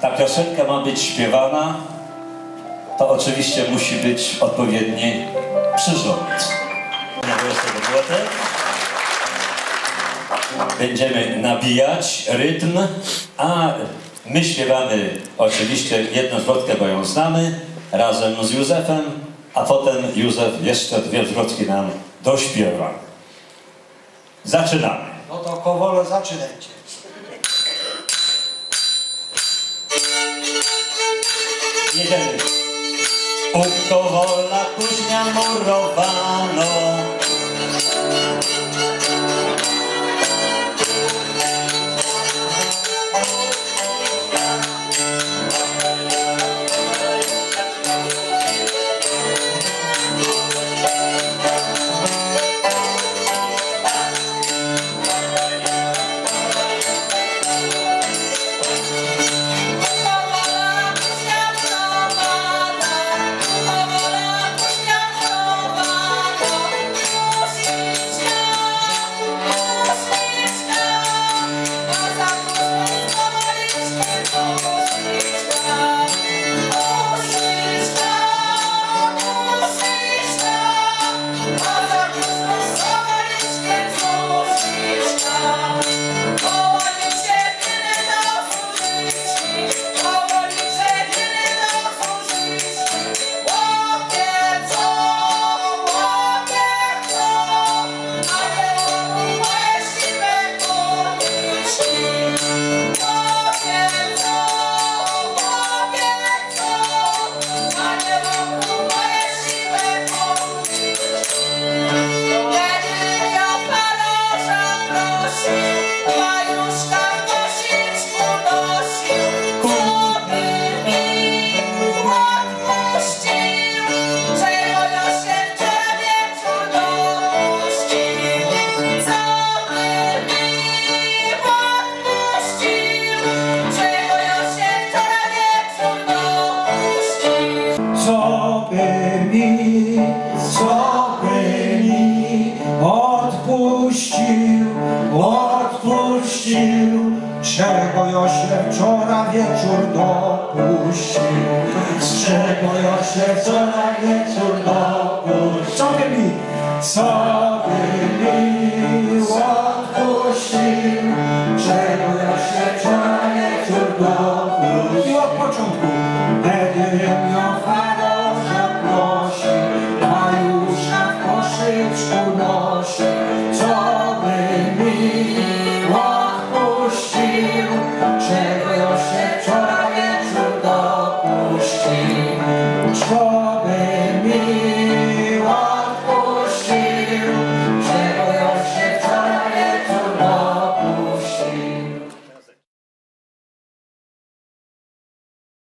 ta piosenka ma być śpiewana, to oczywiście musi być odpowiedni przyrząd. Będziemy nabijać rytm, a my śpiewamy oczywiście jedną zwrotkę, bo ją znamy, razem z Józefem, a potem Józef jeszcze dwie zwrotki nam dośpiewa. Zaczynamy. No to powolę zaczynajcie. Jedziemy. U kowola kuźnia murowano. Co by mi odpuścił, odpuścił, czego ja się wczoraj wieczór dopuścił, z czego ja się wczoraj wieczór dopuścił. Co by mi, co